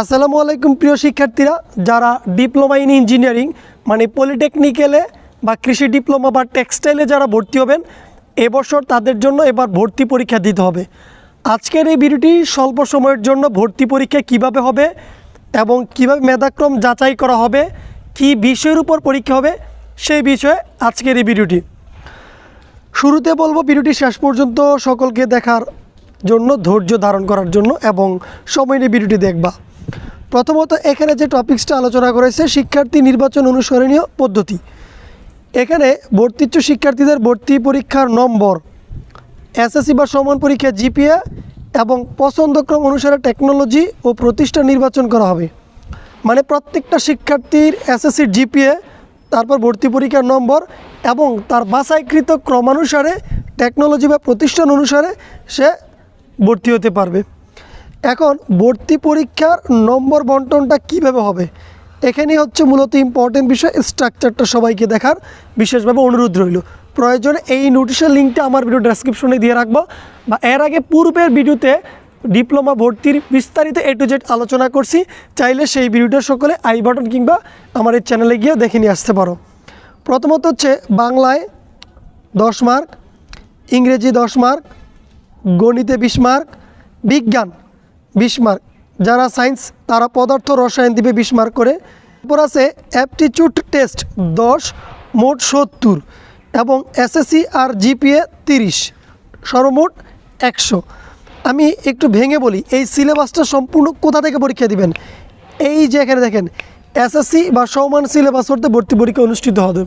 আসসালামু আলাইকুম, প্রিয় শিক্ষার্থীরা। যারা ডিপ্লোমা ইন ইঞ্জিনিয়ারিং মানে পলিটেকনিক্যালে বা কৃষি ডিপ্লোমা বা টেক্সটাইলে যারা ভর্তি হবেন, এবছর তাদের জন্য এবার ভর্তি পরীক্ষা দিতে হবে। আজকের এই ভিডিওটি স্বল্প সময়ের জন্য ভর্তি পরীক্ষা কীভাবে হবে এবং কীভাবে মেধাক্রম যাচাই করা হবে, কি বিষয়ের উপর পরীক্ষা হবে, সেই বিষয়ে আজকের এই ভিডিওটি। শুরুতে বলব, ভিডিওটি শেষ পর্যন্ত সকলকে দেখার জন্য, ধৈর্য ধারণ করার জন্য এবং সময় নিয়ে ভিডিওটি দেখবা। প্রথমত এখানে যে টপিক্সটা আলোচনা করেছে, শিক্ষার্থী নির্বাচন অনুসরণীয় পদ্ধতি। এখানে ভর্তিচ্ছ শিক্ষার্থীদের ভর্তি পরীক্ষার নম্বর, এসএসসি বা সমান পরীক্ষা জিপিএ এবং পছন্দক্রম অনুসারে টেকনোলজি ও প্রতিষ্ঠান নির্বাচন করা হবে। মানে প্রত্যেকটা শিক্ষার্থীর এসএসসির জিপিএ, তারপর ভর্তি পরীক্ষার নম্বর এবং তার বাছাইকৃত ক্রমানুসারে টেকনোলজি বা প্রতিষ্ঠান অনুসারে সে ভর্তি হতে পারবে। এখন ভর্তি পরীক্ষার নম্বর বন্টনটা কীভাবে হবে? এখানেই হচ্ছে মূলত ইম্পর্টেন্ট বিষয় স্ট্রাকচারটা সবাইকে দেখার বিশেষভাবে অনুরোধ রইল। প্রয়োজনে এই নোটিশের লিঙ্কটা আমার ভিডিও ডেসক্রিপশনে দিয়ে রাখব বা এর আগে পূর্বের ভিডিওতে ডিপ্লোমা ভর্তির বিস্তারিত এ টু জেড আলোচনা করছি, চাইলে সেই ভিডিওটা সকলে আই বাটন কিংবা আমার এই চ্যানেলে গিয়ে দেখে নিয়ে আসতে পারো। প্রথমত হচ্ছে বাংলায় দশ মার্ক ইংরেজি দশ মার্ক গণিতে বিশ মার্ক বিজ্ঞান বিশ মার্ক। যারা সায়েন্স, তারা পদার্থ, রসায়ন দিবে বিশ মার্ক করে। এরপর আছে অ্যাপটিচিউড টেস্ট দশ, মোট সত্তর এবং এসএসসি আর জিপিএ তিরিশ। সর্বমোট একশো। আমি একটু ভেঙে বলি, এই সিলেবাসটা সম্পূর্ণ কোথা থেকে পরীক্ষা দিবেন? এই যে এখানে দেখেন, এসএসসি বা সমান সিলেবাস করতে ভর্তি পরীক্ষা অনুষ্ঠিত হবে।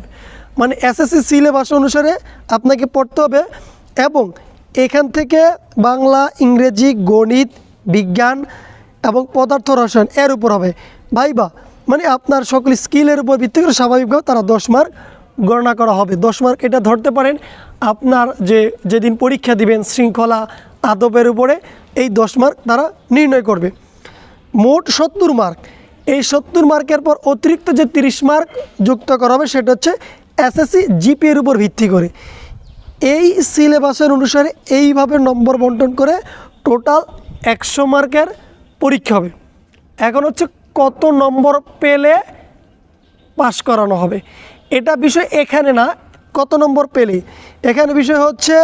মানে এসএসসি সিলেবাস অনুসারে আপনাকে পড়তে হবে এবং এখান থেকে বাংলা, ইংরেজি, গণিত বিজ্ঞান এবং পদার্থ রসায়ন এর উপর হবে। ভাইবা মানে আপনার সকল স্কিলের উপর ভিত্তি করে স্বাভাবিকভাবে তারা দশ মার্ক গণনা করা হবে। দশ মার্ক এটা ধরতে পারেন, আপনার যে যেদিন পরীক্ষা দিবেন শৃঙ্খলা আদবের উপরে, এই দশ মার্ক তারা নির্ণয় করবে। মোট সত্তর মার্ক এই সত্তর মার্কের পর অতিরিক্ত যে তিরিশ মার্ক যুক্ত করা হবে সেটা হচ্ছে এসএসসি জিপিএর উপর ভিত্তি করে। এই সিলেবাসের অনুসারে এইভাবে নম্বর বন্টন করে টোটাল একশো মার্কের পরীক্ষা হবে। এখন হচ্ছে কত নম্বর পেলে পাস করানো হবে। এটা বিষয় এখানে না, কত নম্বর পেলে? এখানে বিষয় হচ্ছে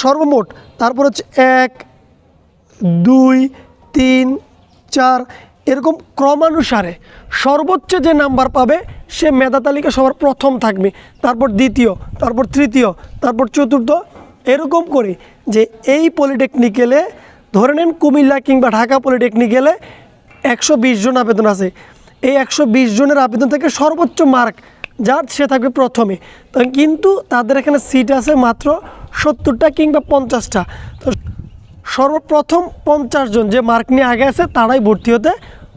সর্বমোট, তারপর হচ্ছে এক, দুই, তিন, চার, এরকম ক্রমানুসারে সর্বোচ্চ যে নাম্বার পাবে, সে মেধা তালিকা সবার প্রথম থাকবে। তারপর দ্বিতীয়, তারপর তৃতীয়, তারপর চতুর্থ, এরকম করে যে এই পলিটেকনিক্যালে ধরে নেন কুমিল্লা কিংবা ঢাকা পলিটেকনিক গেলে একশো বিশ জন আবেদন আছে। এই একশো বিশ জনের আবেদন থেকে সর্বোচ্চ মার্ক, যার সে থাকবে প্রথমে। কিন্তু তাদের এখানে সিট আছে মাত্র সত্তরটা কিংবা পঞ্চাশটা। তো সর্বপ্রথম পঞ্চাশ জন যে মার্ক নিয়ে আগে আছে, তারাই ভর্তি হতে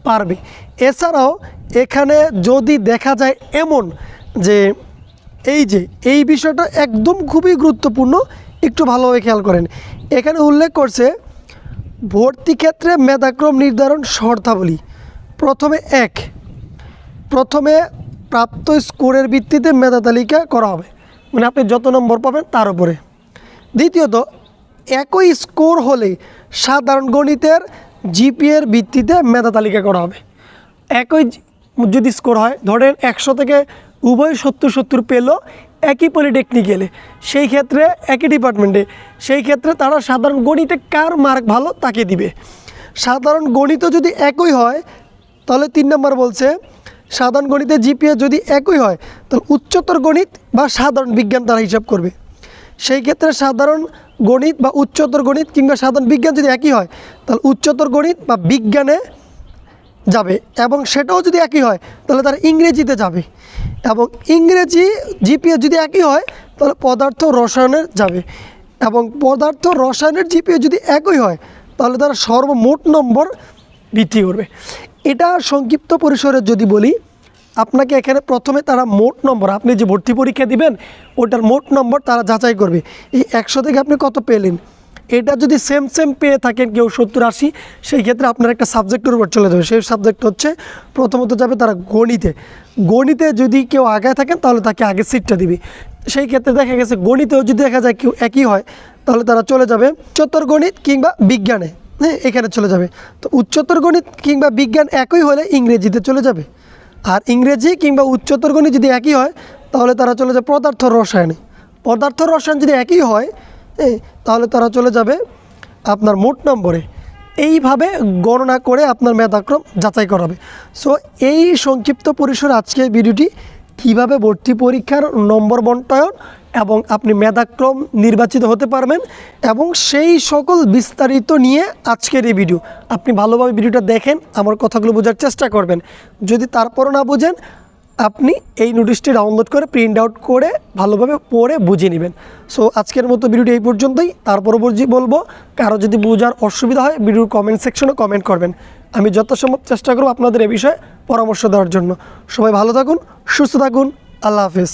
পারবে। এছাড়াও এখানে যদি দেখা যায় এমন যে এই যে, এই বিষয়টা একদম খুবই গুরুত্বপূর্ণ, একটু ভালোভাবে খেয়াল করেন। এখানে উল্লেখ করছে ভর্তি ক্ষেত্রে মেধাক্রম নির্ধারণ শর্তাবলী। প্রথমে এক। প্রথমে প্রাপ্ত স্কোরের ভিত্তিতে মেধা তালিকা করা হবে। মানে আপনি যত নম্বর পাবেন তার উপরে। দ্বিতীয়ত, একই স্কোর হলে সাধারণ গণিতের জিপিএর ভিত্তিতে মেধা তালিকা করা হবে। একই যদি স্কোর হয়, ধরেন একশো থেকে উভয় সত্তর সত্তর পেল একই পলিটেকনিক্যালে সেই ক্ষেত্রে একই ডিপার্টমেন্টে সেই ক্ষেত্রে তারা সাধারণ গণিতে কার মার্ক ভালো তাকে দিবে। সাধারণ গণিত যদি একই হয়, তাহলে তিন নম্বর বলছে, সাধারণ গণিতে জিপিএ যদি একই হয়, তাহলে উচ্চতর গণিত বা সাধারণ বিজ্ঞান তারা হিসাব করবে। সেই ক্ষেত্রে সাধারণ গণিত বা উচ্চতর গণিত কিংবা সাধারণ বিজ্ঞান যদি একই হয়, তাহলে উচ্চতর গণিত বা বিজ্ঞানে যাবে এবং সেটাও যদি একই হয়, তাহলে তারা ইংরেজিতে যাবে। এবং ইংরেজি জিপিএ যদি একই হয়, তাহলে পদার্থ রসায়নের যাবে। এবং পদার্থ রসায়নের জিপিএ যদি একই হয়, তাহলে তারা সর্বমোট নম্বর বৃদ্ধি করবে। এটা সংক্ষিপ্ত পরিসরে যদি বলি, আপনাকে এখানে প্রথমে তারা মোট নম্বর, আপনি যে ভর্তি পরীক্ষা দিবেন, ওটার মোট নম্বর তারা যাচাই করবে। এই একশো থেকে আপনি কত পেলেন? এটা যদি সেম সেম পেয়ে থাকেন কেউ সত্তর আশি সেই ক্ষেত্রে আপনার একটা সাবজেক্টের উপর চলে যাবে। সেই সাবজেক্ট হচ্ছে প্রথমত যাবে তারা গণিতে। গণিতে যদি কেউ আগে থাকেন তাহলে তাকে আগে সিটটা দিবে। সেই ক্ষেত্রে দেখা গেছে গণিতেও যদি দেখা যায় কেউ একই হয় তাহলে তারা চলে যাবে চতুর গণিত কিংবা বিজ্ঞানে। হ্যাঁ এখানে চলে যাবে। তো উচ্চতর গণিত কিংবা বিজ্ঞান একই হলে ইংরেজিতে চলে যাবে। আর ইংরেজি কিংবা উচ্চতর গণিত যদি একই হয় তাহলে তারা চলে যাবে পদার্থ রসায়নে। পদার্থ রসায়ন যদি একই হ্যাঁ, তাহলে তারা চলে যাবে আপনার মোট নম্বরে। এইভাবে গণনা করে আপনার মেধাক্রম যাচাই করাবে। সো এই সংক্ষিপ্ত পরিসরে আজকের ভিডিওটি কীভাবে ভর্তি পরীক্ষার নম্বর বন্টন এবং আপনি মেধাক্রম নির্বাচিত হতে পারবেন এবং সেই সকল বিস্তারিত নিয়ে আজকের এই ভিডিও। আপনি ভালোভাবে ভিডিওটা দেখেন, আমার কথাগুলো বোঝার চেষ্টা করবেন। যদি তারপরও না বুঝেন আপনি এই নোটিশটি ডাউনলোড করে প্রিন্ট আউট করে ভালোভাবে পড়ে বুঝে নেবেন। সো আজকের মতো ভিডিওটি এই পর্যন্তই। তার পরবর্তী বলব, কারও যদি বোঝার অসুবিধা হয় ভিডিওর কমেন্ট সেকশনে কমেন্ট করবেন। আমি যথাসম্ভব চেষ্টা করব আপনাদের এ বিষয়ে পরামর্শ দেওয়ার জন্য। সবাই ভালো থাকুন, সুস্থ থাকুন। আল্লাহ হাফিজ।